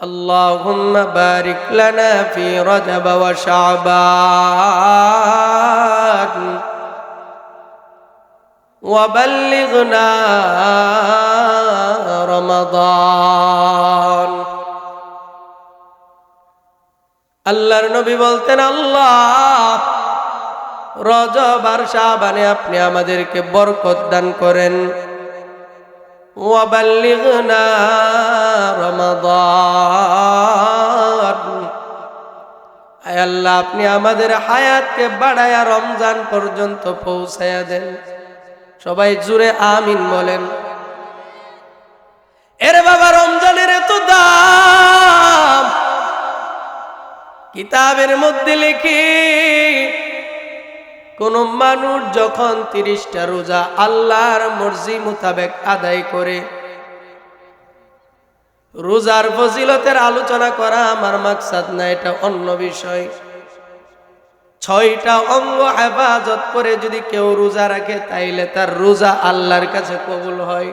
اللهم بارك لنا في رجب وشعبان وبلغنا رمضان আল্লাহর নবী বলতেন আল্লাহ রজব আর শাবানে আপনি আমাদেরকে বরকত দান করেন ওয়াবাল্লিগনা রমাদান আয় আল্লাহ, আপনি আমাদের হায়াতকে বাড়ায়া রমজান পর্যন্ত পৌঁছায়া দেন। সবাই জুড়ে আমিন বলেন। এর বাবা, রমজানের এত দাম। কিতাবের মধ্যে লিখি কোন মানুষ যখন তিরিশটা রোজা আল্লাহর মর্জি মোতাবেক আদায় করে, রোজার ফজিলতের আলোচনা করা আমার মাকসাদ না, এটা অন্য বিষয়। ছয়টা অঙ্গ হেফাজত করে যদি কেউ রোজা রাখে, তাইলে তার রোজা আল্লাহর কাছে কবুল হয়।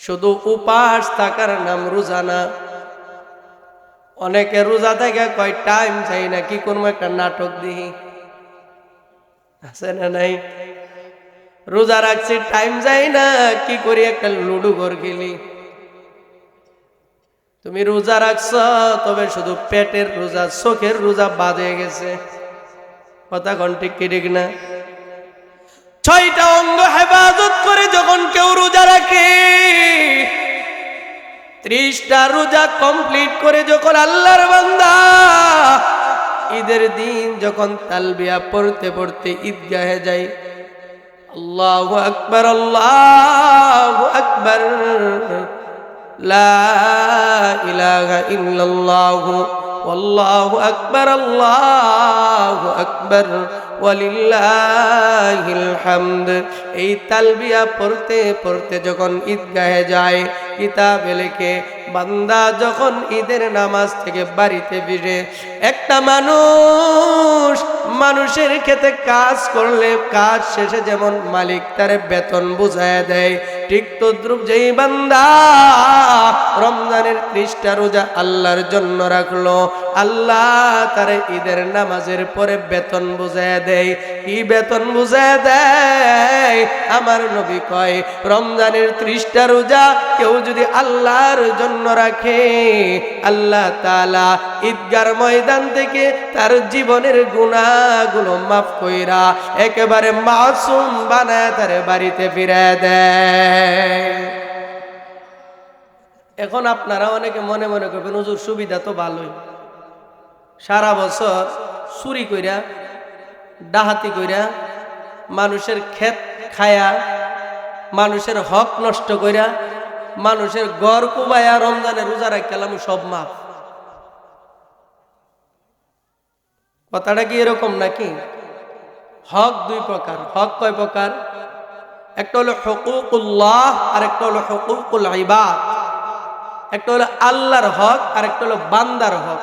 শুধু উপাস থাকার নাম রোজা না। অনেকে রোজা থেকে কয়, টাইম চাই না, কি কোনো একটা নাটক দিই আছে না নাই? রোজা রাখছি টাইম যাই না, কি করি একটা লুডু ঘর খেলি। তুমি রোজা রাখছ, তবে শুধু পেটের রোজা, চোখের রোজা বাজে গেছে। কথা ঘন্টি ঠিক না? ছয়টা অঙ্গ হেফাজত করে যখন কেউ রোজা রাখে, ত্রিশটা রোজা কমপ্লিট করে যখন আল্লাহর বান্দা ঈদের দিন যখন তালবিয়া পড়তে পড়তে ঈদগাহে যাই, আল্লাহ আকবর আল্লাহ আকবর। আকবর, আল্লাহ আকবর। এই তালবিয়া পড়তে পড়তে যখন ঈদগাহে যায় কিতাবে লেখে বান্দা যখন ঈদের নামাজ থেকে বাড়িতে ফিরে, একটা মানুষ মানুষের ক্ষেত্রে কাজ করলে কাজ শেষে যেমন মালিক তার বেতন বুঝায় দেয়, ঠিক তদ্রুপ যেই বান্দা রমজানের ত্রিশটা রোজা আল্লাহর জন্য রাখল, আল্লাহ তার ঈদের নামাজের পরে বেতন বুঝায় দেয়। কি বেতন বুঝায় দেয়? আমার নবী কয়, রমজানের ত্রিশটা রোজা কেউ যদি আল্লাহর জন্য রাখে। আল্লাহ তালা ঈদগার ময়দান থেকে তার জীবনের গুণাগুলো মাফ কইরা একেবারে মাসুম বানায় তার বাড়িতে ফিরে দেয়। এখন আপনারা অনেকে মনে মনে করবেন, হুজুর, সুবিধা তো ভালোই। সারা বছর চুরি কইরা ডাহাতি কইরা, মানুষের ক্ষেত খায়া, মানুষের হক নষ্ট কইরা মানুষের গড় কুবায়া রমজানের রোজা রাখলাম সব মাপ কথাটা কি এরকম নাকি? হক দুই প্রকার। হক কয় প্রকার? একটা হলো হকুকুল্লাহ আর একটা হলো হকুকুল ইবাদ। একটা হলো আল্লাহর হক আর একটা হলো বান্দার হক।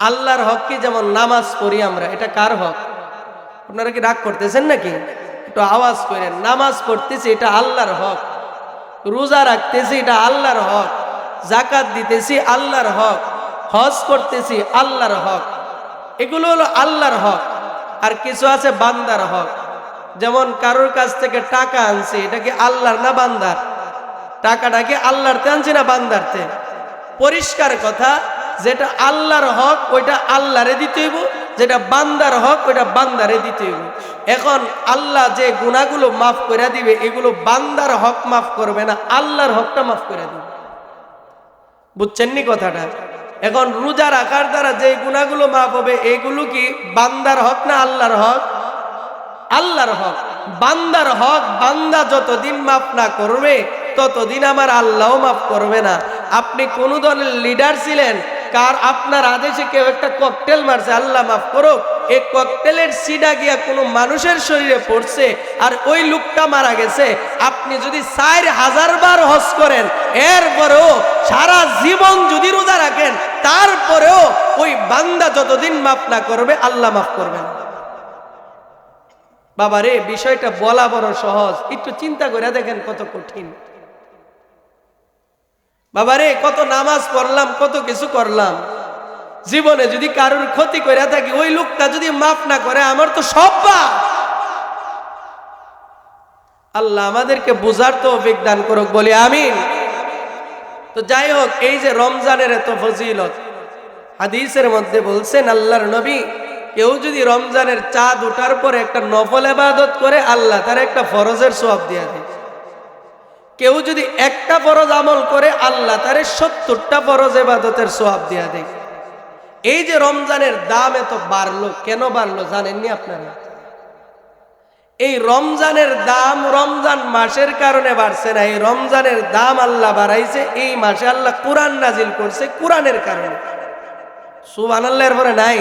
আল্লাহর হক কি? যেমন নামাজ পড়ি আমরা, এটা কার হক? আপনারা কি রাগ করতেছেন নাকি? একটু আওয়াজ করেন। নামাজ পড়তেছি, এটা আল্লাহর হক। রোজা রাখতেছি, এটা আল্লাহর হক। জাকাত দিতেছি, আল্লাহর হক। হজ করতেছি, আল্লাহর হক। এগুলো হলো আল্লাহর হক। আর কিছু আছে বান্দার হক। যেমন কারোর কাছ থেকে টাকা আনছি, এটা কি আল্লাহর না বান্দার? টাকাটা কি আল্লাহরতে আনছি না বান্দারতে পরিষ্কার কথা, যেটা আল্লাহর হক, ওইটা আল্লাহরে দিতে হইব। যেটা বান্দার হক ওইটা বান্দারে দিতে হইব। এখন আল্লাহ যে গুণাগুলো মাফ করে দিবে, এগুলো বান্দার হক মাফ করবে না, আল্লাহর হকটা মাফ করে দিবে। বুঝছেন নি কথাটা? এখন রোজা রাখার দ্বারা যে গুণাগুলো মাফ হবে, এগুলো কি বান্দার হক না আল্লাহর হক? আল্লাহর হক। বান্দার হক, বান্দা যতদিন মাফ না করবে, ততদিন আমার আল্লাহও মাফ করবে না। আপনি কোন দলের লিডার ছিলেন কার আপনার আদেশে কেউ একটা ককটেল মারছে, আল্লাহ মাফ করো এই ককটেলের সিডা গিয়া কোনো মানুষের শরীরে পড়ছে আর ওই লোকটা মারা গেছে, আপনি যদি চার হাজার বার হজ করেন, এরপরেও সারা জীবন যদি রোজা রাখেন, তারপরেও ওই বান্দা যতদিন মাফ না করবে, আল্লাহ মাফ করবেন। বাবা রে বিষয়টা বলা বড় সহজ, একটু চিন্তা করে দেখেন কত কঠিন। বাবারে, কত নামাজ পড়লাম, কত কিছু করলাম। জীবনে যদি কারোর ক্ষতি করে থাকি, ওই লোকটা যদি মাফ না করে, আমার তো সব পাপ। আল্লাহ আমাদেরকে বুঝার তো অভিজ্ঞান করুক, বলি আমিন। তো যাই হোক, এই যে রমজানের এত ফজিলত, হাদিসের মধ্যে বলছেন, আল্লাহর নবী কেউ যদি রমজানের চাঁদ ওঠার পরে একটা নফল এবাদত করে, আল্লাহ তার একটা ফরজের সব দিয়ে দেয়। কেউ যদি একটা ফরজ আমল করে, আল্লাহ তারে সত্তরটা ফরজ এবাদতের সোহাব দিয়া দেয়। এই যে রমজানের দাম এত বাড়লো, কেন বাড়লো জানেননি আপনারা? এই রমজানের দাম রমজান মাসের কারণে বাড়ছে না, এই রমজানের দাম আল্লাহ বাড়াইছে, এই মাসে আল্লাহ কোরআন নাজিল করছে কোরআনের কারণে। সুবান আল্লাহর পরে নাই।